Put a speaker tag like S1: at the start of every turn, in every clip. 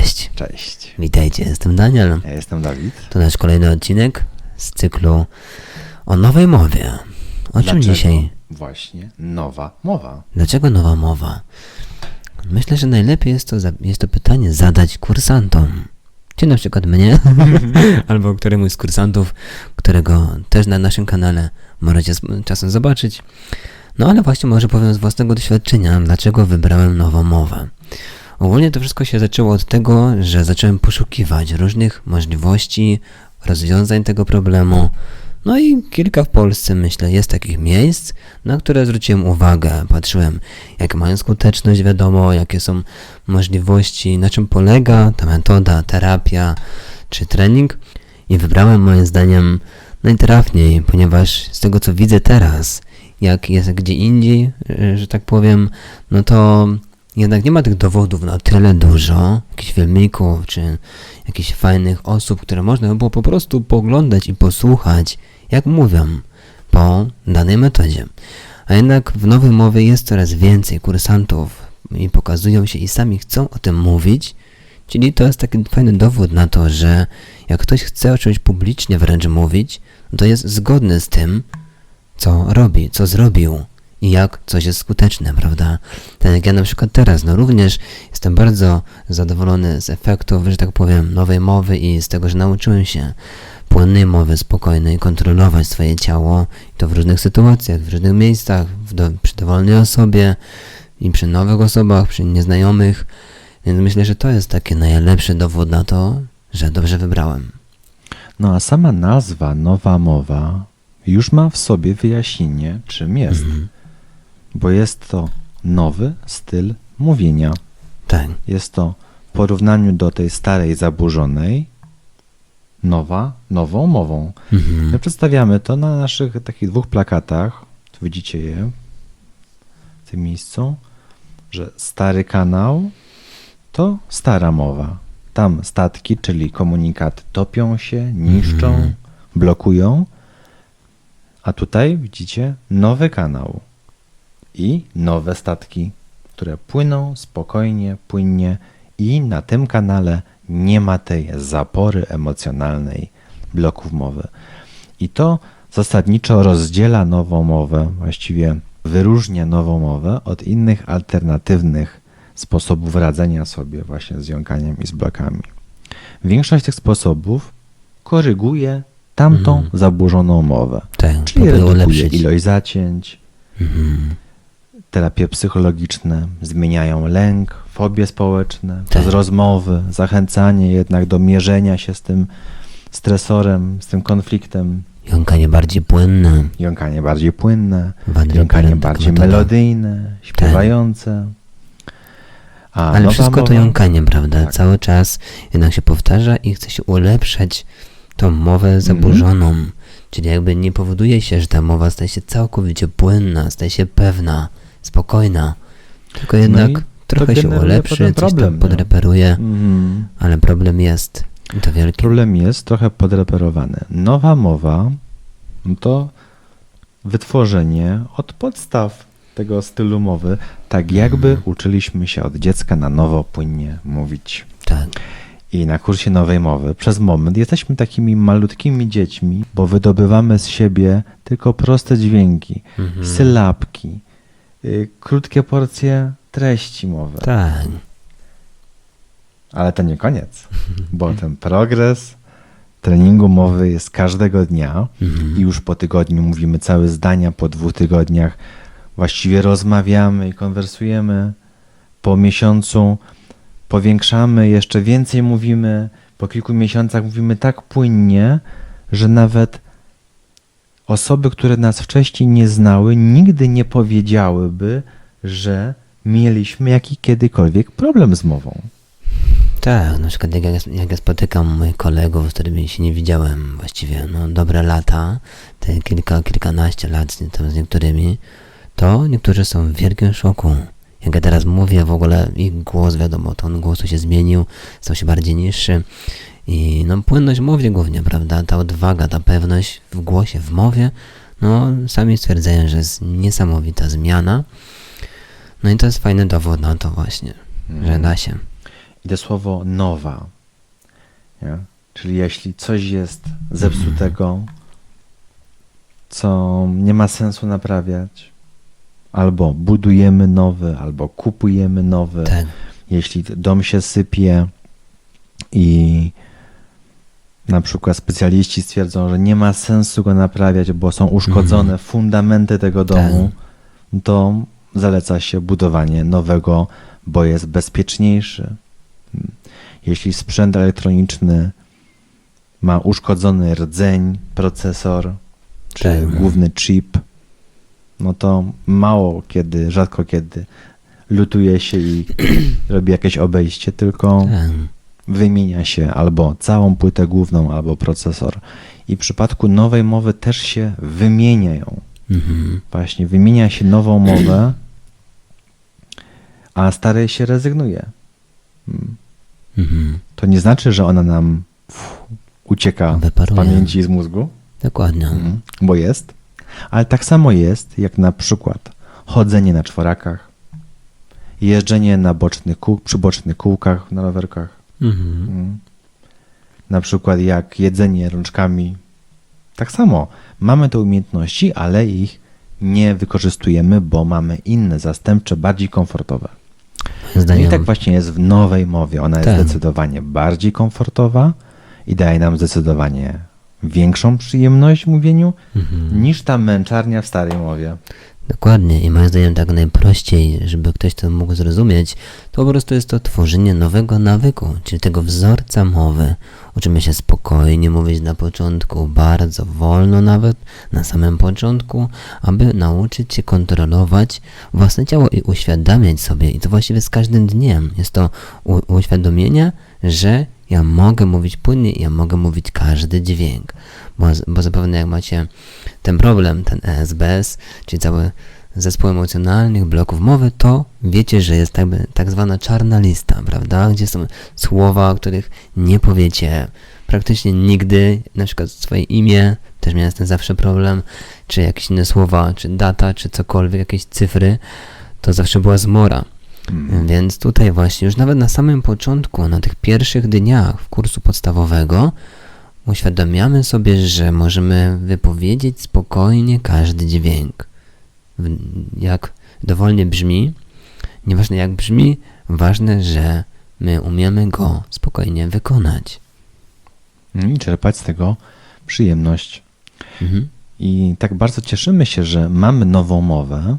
S1: Cześć,
S2: Cześć.
S1: witajcie, jestem Daniel.
S2: Ja jestem Dawid.
S1: To nasz kolejny odcinek z cyklu o nowej mowie. O czym
S2: Dlaczego
S1: dzisiaj?
S2: Właśnie nowa mowa.
S1: Dlaczego nowa mowa? Myślę, że najlepiej jest to, za- jest to pytanie zadać kursantom. Czy na przykład mnie, albo któremuś z kursantów, którego też na naszym kanale możecie czasem zobaczyć. No ale właśnie może powiem z własnego doświadczenia, dlaczego wybrałem nową mowę. Ogólnie to wszystko się zaczęło od tego, że zacząłem poszukiwać różnych możliwości rozwiązań tego problemu. No i kilka w Polsce, myślę, jest takich miejsc, na które zwróciłem uwagę. Patrzyłem, jak mają skuteczność, wiadomo, jakie są możliwości, na czym polega ta metoda, terapia czy trening. I wybrałem moim zdaniem najtrafniej, ponieważ z tego co widzę teraz, jak jest gdzie indziej, że tak powiem, no to jednak nie ma tych dowodów na tyle dużo, jakichś filmików, czy jakichś fajnych osób, które można by było po prostu poglądać i posłuchać, jak mówią po danej metodzie. A jednak w nowej mowie jest coraz więcej kursantów i pokazują się i sami chcą o tym mówić, czyli to jest taki fajny dowód na to, że jak ktoś chce o czymś publicznie wręcz mówić, to jest zgodny z tym, co robi, co zrobił i jak coś jest skuteczne, prawda? Tak jak ja na przykład teraz, no również jestem bardzo zadowolony z efektów, że tak powiem, nowej mowy i z tego, że nauczyłem się płynnej mowy, spokojnej, kontrolować swoje ciało i to w różnych sytuacjach, w różnych miejscach, w do, przy dowolnej osobie i przy nowych osobach, przy nieznajomych, więc myślę, że to jest taki najlepszy dowód na to, że dobrze wybrałem.
S2: No a sama nazwa nowa mowa już ma w sobie wyjaśnienie, czym jest.
S1: Mhm.
S2: Bo jest to nowy styl mówienia.
S1: Tak.
S2: Jest to w porównaniu do tej starej, zaburzonej, nowa, nową mową.
S1: Mhm.
S2: My przedstawiamy to na naszych takich dwóch plakatach. Tu widzicie je w tym miejscu, że stary kanał to stara mowa. Tam statki, czyli komunikaty topią się, niszczą,
S1: Mhm.
S2: blokują. A tutaj widzicie nowy kanał i nowe statki, które płyną spokojnie, płynnie i na tym kanale nie ma tej zapory emocjonalnej bloków mowy. I to zasadniczo rozdziela nową mowę, właściwie wyróżnia nową mowę od innych alternatywnych sposobów radzenia sobie właśnie z jąkaniem i z blokami. Większość tych sposobów koryguje tamtą
S1: Mhm.
S2: zaburzoną mowę,
S1: Tak,
S2: czyli redukuje
S1: ulepszyć.
S2: ilość zacięć,
S1: Mhm.
S2: Terapie psychologiczne zmieniają lęk, fobie społeczne,
S1: Tak.
S2: rozmowy, zachęcanie jednak do mierzenia się z tym stresorem, z tym konfliktem,
S1: Jąkanie bardziej płynne.
S2: jąkanie bardziej płynne, jąkanie bardziej
S1: metoda.
S2: melodyjne, śpiewające. A
S1: Ale wszystko to jąkanie, prawda?
S2: Tak.
S1: Cały czas jednak się powtarza i chce się ulepszać tą mowę
S2: Mhm.
S1: zaburzoną. Czyli jakby nie powoduje się, że ta mowa staje się całkowicie płynna, staje się pewna, spokojna. Tylko jednak
S2: No
S1: trochę się ulepszy, coś
S2: problem, nie?
S1: podreperuje,
S2: Mhm.
S1: ale problem jest. I to wielki.
S2: Problem jest trochę podreperowany. Nowa mowa to wytworzenie od podstaw tego stylu mowy, tak jakby
S1: Mhm.
S2: uczyliśmy się od dziecka na nowo płynnie mówić.
S1: Tak.
S2: I na kursie nowej mowy przez moment jesteśmy takimi malutkimi dziećmi, bo wydobywamy z siebie tylko proste dźwięki,
S1: Mhm.
S2: sylabki, y, krótkie porcje treści mowy.
S1: Tak.
S2: Ale to nie koniec, bo ten progres treningu mowy jest każdego dnia
S1: Mhm.
S2: i już po tygodniu mówimy całe zdania, po dwóch tygodniach właściwie rozmawiamy i konwersujemy. Po miesiącu powiększamy, jeszcze więcej mówimy. Po kilku miesiącach mówimy tak płynnie, że nawet osoby, które nas wcześniej nie znały, nigdy nie powiedziałyby, że mieliśmy jaki kiedykolwiek problem z mową.
S1: Tak, na przykład jak ja, jak ja spotykam moich kolegów, z którymi się nie widziałem właściwie, no dobre lata, te kilka, kilkanaście lat z, z niektórymi, to niektórzy są w wielkim szoku. Jak ja teraz mówię, w ogóle ich głos, wiadomo, ton głosu się zmienił, stał się bardziej niższy i no płynność mowy głównie, prawda, ta odwaga, ta pewność w głosie, w mowie, no sami stwierdzają, że jest niesamowita zmiana. No i to jest fajny dowód na to właśnie, że da się.
S2: i to słowo nowa. Nie? Czyli jeśli coś jest zepsutego, co nie ma sensu naprawiać, albo budujemy nowy, albo kupujemy nowy,
S1: Tak.
S2: jeśli dom się sypie i na przykład specjaliści stwierdzą, że nie ma sensu go naprawiać, bo są uszkodzone fundamenty tego domu, to zaleca się budowanie nowego, bo jest bezpieczniejszy. Jeśli sprzęt elektroniczny ma uszkodzony rdzeń, procesor czy
S1: Tak.
S2: główny chip, no to mało kiedy, rzadko kiedy lutuje się i robi jakieś obejście, tylko
S1: tak.
S2: Wymienia się albo całą płytę główną, albo procesor. I w przypadku nowej mowy też się wymieniają.
S1: Mhm.
S2: Właśnie wymienia się nową mowę, a starej się rezygnuje.
S1: Mhm.
S2: To nie znaczy, że ona nam ucieka z
S1: Wyparuje.
S2: pamięci i z mózgu,
S1: Dokładnie.
S2: mm, bo jest, ale tak samo jest, jak na przykład chodzenie na czworakach, jeżdżenie na bocznych kół, przy bocznych kółkach na rowerkach,
S1: Mhm.
S2: Mm. Na przykład jak jedzenie rączkami. Tak samo. Mamy te umiejętności, ale ich nie wykorzystujemy, bo mamy inne, zastępcze, bardziej komfortowe. No
S1: zdaniem,
S2: I tak właśnie jest w nowej mowie. Ona jest
S1: Tak.
S2: zdecydowanie bardziej komfortowa i daje nam zdecydowanie większą przyjemność w mówieniu
S1: Mhm.
S2: niż ta męczarnia w starej mowie.
S1: Dokładnie i moim zdaniem tak najprościej, żeby ktoś to mógł zrozumieć, to po prostu jest to tworzenie nowego nawyku, czyli tego wzorca mowy. Uczymy się spokojnie mówić na początku, bardzo wolno nawet, na samym początku, aby nauczyć się kontrolować własne ciało i uświadamiać sobie, i to właściwie z każdym dniem. Jest to uświadomienie, że ja mogę mówić płynnie ja mogę mówić każdy dźwięk. Bo, bo zapewne jak macie ten problem, ten ESBS, czyli cały zespół emocjonalnych bloków mowy, to wiecie, że jest tak, tak zwana czarna lista, prawda? Gdzie są słowa, o których nie powiecie praktycznie nigdy, na przykład swoje imię, też miałem z tym zawsze problem, czy jakieś inne słowa, czy data, czy cokolwiek, jakieś cyfry, to zawsze była zmora.
S2: Mm.
S1: Więc tutaj właśnie już nawet na samym początku, na tych pierwszych dniach w kursu podstawowego, uświadamiamy sobie, że możemy wypowiedzieć spokojnie każdy dźwięk. Jak dowolnie brzmi, nieważne jak brzmi, ważne, że my umiemy go spokojnie wykonać.
S2: I czerpać z tego przyjemność.
S1: Mhm.
S2: I tak bardzo cieszymy się, że mamy nową mowę,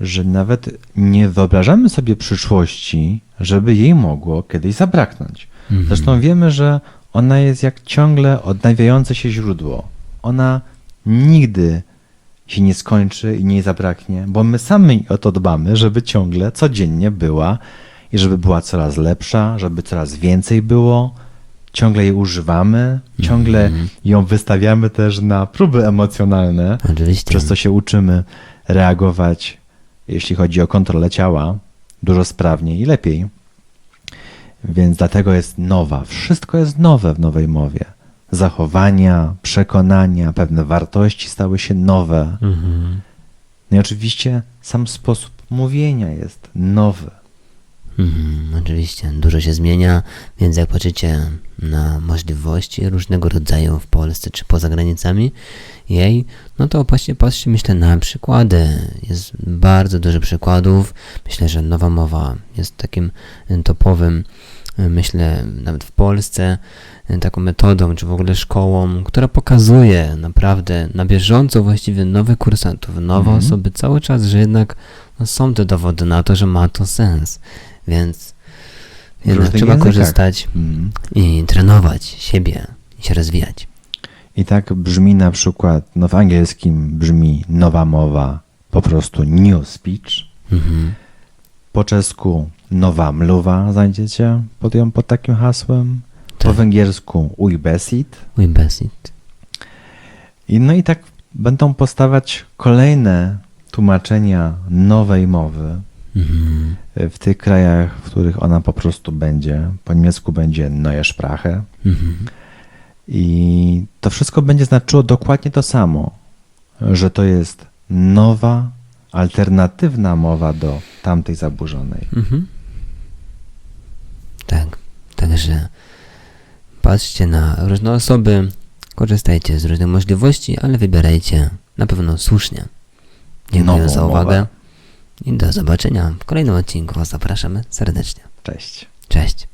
S2: że nawet nie wyobrażamy sobie przyszłości, żeby jej mogło kiedyś zabraknąć.
S1: Mhm.
S2: Zresztą wiemy, że ona jest jak ciągle odnawiające się źródło. Ona nigdy się nie skończy i nie zabraknie, bo my sami o to dbamy, żeby ciągle, codziennie była i żeby była coraz lepsza, żeby coraz więcej było. Ciągle jej używamy, ciągle
S1: Mhm.
S2: ją wystawiamy też na próby emocjonalne,
S1: Oczywiście.
S2: przez co się uczymy reagować, jeśli chodzi o kontrolę ciała, dużo sprawniej i lepiej. Więc dlatego jest nowa. Wszystko jest nowe w nowej mowie. Zachowania, przekonania, pewne wartości stały się nowe.
S1: Mhm.
S2: No i oczywiście sam sposób mówienia jest nowy.
S1: Mhm, oczywiście, dużo się zmienia, więc jak patrzycie na możliwości różnego rodzaju w Polsce czy poza granicami jej, no to właśnie patrzcie, myślę, na przykłady. Jest bardzo dużo przykładów. Myślę, że nowa mowa jest takim y, topowym, y, myślę, nawet w Polsce, y, taką metodą, czy w ogóle szkołą, która pokazuje naprawdę na bieżąco właściwie nowych kursantów, nowe
S2: Mhm.
S1: osoby cały czas, że jednak no, są te dowody na to, że ma to sens. Więc jednak trzeba
S2: językach.
S1: korzystać
S2: Mm.
S1: i trenować siebie i się rozwijać.
S2: I tak brzmi na przykład, no w angielskim brzmi nowa mowa, po prostu new speech.
S1: Mhm.
S2: Po czesku nowa mluwa znajdziecie pod, ją, pod takim hasłem. Po
S1: Tak.
S2: węgiersku ujbesit.
S1: Basic.
S2: I no i tak będą powstawać kolejne tłumaczenia nowej mowy
S1: Mhm.
S2: W tych krajach, w których ona po prostu będzie, po niemiecku będzie Neue Sprache.
S1: Mhm.
S2: I to wszystko będzie znaczyło dokładnie to samo, że to jest nowa, alternatywna mowa do tamtej zaburzonej.
S1: Mhm. Tak, także patrzcie na różne osoby, korzystajcie z różnych możliwości, ale wybierajcie na pewno słusznie. Dziękuję
S2: Nową
S1: za uwagę. Mowę. I do zobaczenia w kolejnym odcinku. Zapraszamy serdecznie.
S2: Cześć.
S1: Cześć.